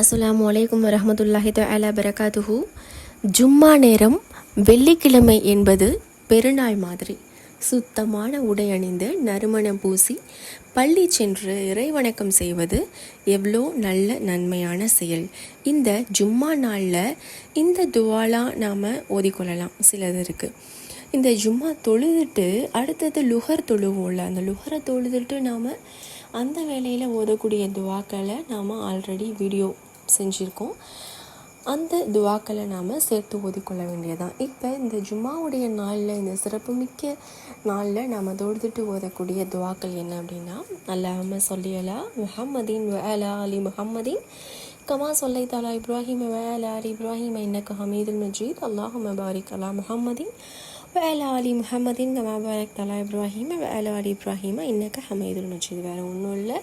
அஸ்லாம் வலைக்கம் வரமத்துல்லாஹி அலா பரகாத்துஹு ஜும்மா நேரம் வெள்ளிக்கிழமை என்பது பெருநாள் மாதிரி. சுத்தமான உடை அணிந்து நறுமணம் பூசி பள்ளி சென்று இறைவணக்கம் செய்வது எவ்வளோ நல்ல நன்மையான செயல். இந்த ஜும்மா நாளில் இந்த துவாலாம் நாம் ஓதிக்கொள்ளலாம். சிலது இருக்குது இந்த ஜும்மா தொழுதுட்டு அடுத்தது லுகர் தொழுவோம்ல அந்த லுகரை தொழுதுட்டு நாம் அந்த வேலையில் ஓதக்கூடிய துவாக்களை நாம் ஆல்ரெடி வீடியோ செஞ்சுருக்கோம். அந்த துவாக்களை நாம் சேர்த்து ஓதிக்கொள்ள வேண்டியதான் இப்போ இந்த ஜும்மாவுடைய நாளில் இந்த சிறப்புமிக்க நாளில் நாம் தொழுதுட்டு ஓதக்கூடிய துவாக்கள் என்ன அப்படின்னா அல்லாம சொல்லியலா முஹம்மதீன் வேலா அலி முஹம்மதீன். கமா சொல்லை தாலா இப்ராஹிம் வேலா அலி இப்ராஹிம் இன்னக்கு ஹமீதுல் மஜீத். அல்லாஹு பாரிக் அலா முஹம்மதீன். வஅலா அலி முஹம்மதின் கமாபாரக் தலா இப்ராஹிம் வஅலா அலி இப்ராஹிமா இன்னக்க ஹமீதுல் மஜீத் வேறு ஒன்றும் இல்லை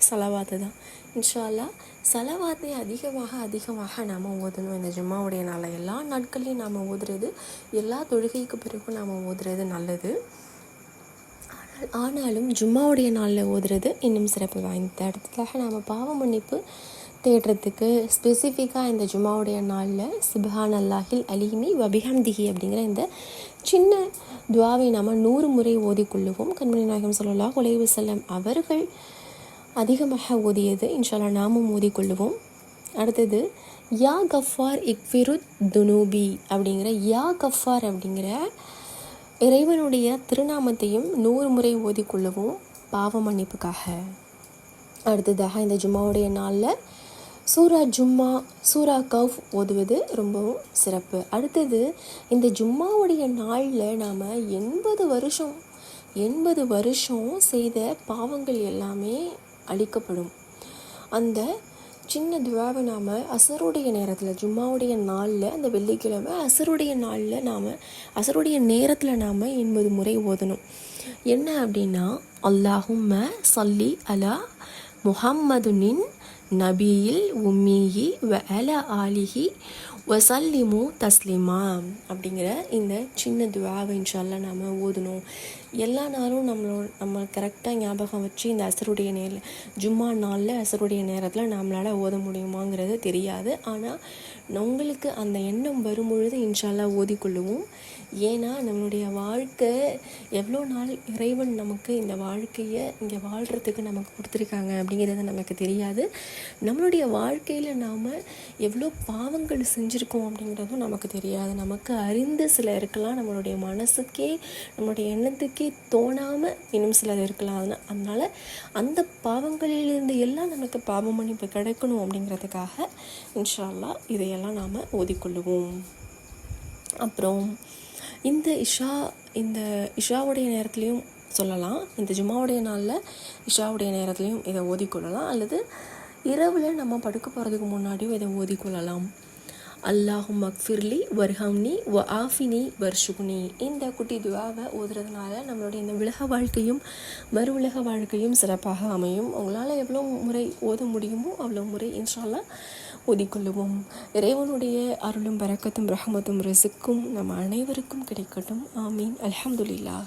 சலவாத்து தான் இன்ஷால்லா சலவாத்தை அதிகமாக அதிகமாக நாம் ஓதணும் இந்த ஜும்மாவுடைய நாளில் எல்லா நாட்கள்லையும் நாம் ஓதுறது எல்லா தொழுகைக்கு பிறகும் நாம் ஓதுறது நல்லது ஆனால் ஆனாலும் ஜும்மாவுடைய நாளில் ஓதுறது இன்னும் சிறப்பு வாய்ந்த இடத்துக்காக நாம் பாவ மன்னிப்பு தேடுறதுக்கு ஸ்பெசிஃபிக்காக இந்த ஜுமாவுடைய நாளில் சிபஹான் அல்லாஹில் அலிமி வபிஹம்திஹி அப்படிங்கிற இந்த சின்ன துவாவை நாம் நூறு முறை ஓதிக்கொள்ளுவோம். கண்மணி நாயகம் சொல்லலாம் உலைவு செல்லம் அவர்கள் அதிகமாக ஓதியது இன்ஷால்லா நாமும் ஓதிக்கொள்ளுவோம். அடுத்தது யா கஃபார் இக்விருத் துனூபி அப்படிங்கிற யா கஃபார் அப்படிங்கிற இறைவனுடைய திருநாமத்தையும் நூறு முறை ஓதிக்கொள்ளுவோம். பாவ மன்னிப்புக்காக. அடுத்ததாக இந்த ஜும்மாவுடைய நாளில் சூரா ஜும்மா சூரா கவ் ஓதுவது ரொம்பவும் சிறப்பு. அடுத்தது இந்த ஜும்மாவுடைய நாளில் நாம் எண்பது வருஷம் எண்பது வருஷம் செய்த பாவங்கள் எல்லாமே அழிக்கப்படும். அந்த சின்ன துவாவை நாம் அசருடைய நேரத்தில் ஜும்மாவுடைய நாளில் அந்த வெள்ளிக்கிழமை அசருடைய நாளில் நாம் அசருடைய நேரத்தில் நாம் எண்பது முறை ஓதணும். என்ன அப்படின்னா அல்லாஹும்ம சல்லி அலா முஹம்மதுனின் நபியில் உம்மிஹி வ அல ஆலிஹி வசல்லிமு தஸ்லிமா. அப்படிங்கிற இந்த சின்ன துவாவை இன்ஷால்லாம் நாம் ஓதணும். எல்லா நாளும் நம்மளோட நம்ம கரெக்டாக ஞாபகம் வச்சு இந்த அசருடைய நேரில் ஜும்மா நாளில் அசருடைய நேரத்தில் நம்மளால் ஓத முடியுமாங்கிறது தெரியாது. ஆனால் உங்களுக்கு அந்த எண்ணம் வரும்பொழுது இன்ஷால்லா ஓதிக்கொள்ளுவோம் ஏன்னா நம்மளுடைய வாழ்க்கை எவ்வளோ நாள் இறைவன் நமக்கு இந்த வாழ்க்கையை இங்கே வாழ்கிறதுக்கு நமக்கு கொடுத்துருக்காங்க அப்படிங்கிறது நமக்கு தெரியாது. நம்மளுடைய வாழ்க்கையில் நாம் எவ்வளோ பாவங்கள் செஞ்சுருக்கோம் அப்படிங்கிறதும் நமக்கு தெரியாது. நமக்கு அறிந்து சில இருக்கலாம். நம்மளுடைய மனசுக்கே நம்மளுடைய எண்ணத்துக்கே தோணாமல் இன்னும் சிலர் இருக்கலாம். அதனால் அதனால் அந்த பாவங்களிலிருந்து எல்லாம் நமக்கு பாவ மன்னிப்பு கிடைக்கணும் அப்படிங்கிறதுக்காக இன்ஷால்லா இதையெல்லாம் நாம் ஓதிக்கொள்ளுவோம். அப்புறம் இந்த இஷா இந்த இஷாவுடைய நேரத்துலையும் சொல்லலாம். இந்த ஜும்மாவுடைய நாளில் இஷாவுடைய நேரத்துலையும் இதை ஓதிக்கொள்ளலாம். அல்லது இரவில் நம்ம படுக்க போகிறதுக்கு முன்னாடியும் இதை ஓதிக்கொள்ளலாம். அல்லாஹும் மக்ஃபிர்லி வர்ஹம்னி வ ஆஃபினி வர்ஷுகுனி. இந்த குட்டி துவாவை ஓதுறதுனால நம்மளுடைய இந்த உலக வாழ்க்கையும் மறு உலக வாழ்க்கையும் சிறப்பாக அமையும். உங்களால் எவ்வளோ முறை ஓத முடியுமோ அவ்வளோ முறை இன்ஷால்லாம் ஓதிக்கொள்ளுவோம் இறைவனுடைய அருளும் பறக்கத்தும் ரஹமத்தும் ரிசுக்கும் நம் அனைவருக்கும் கிடைக்கட்டும். ஆமீன். அலமதுல்லா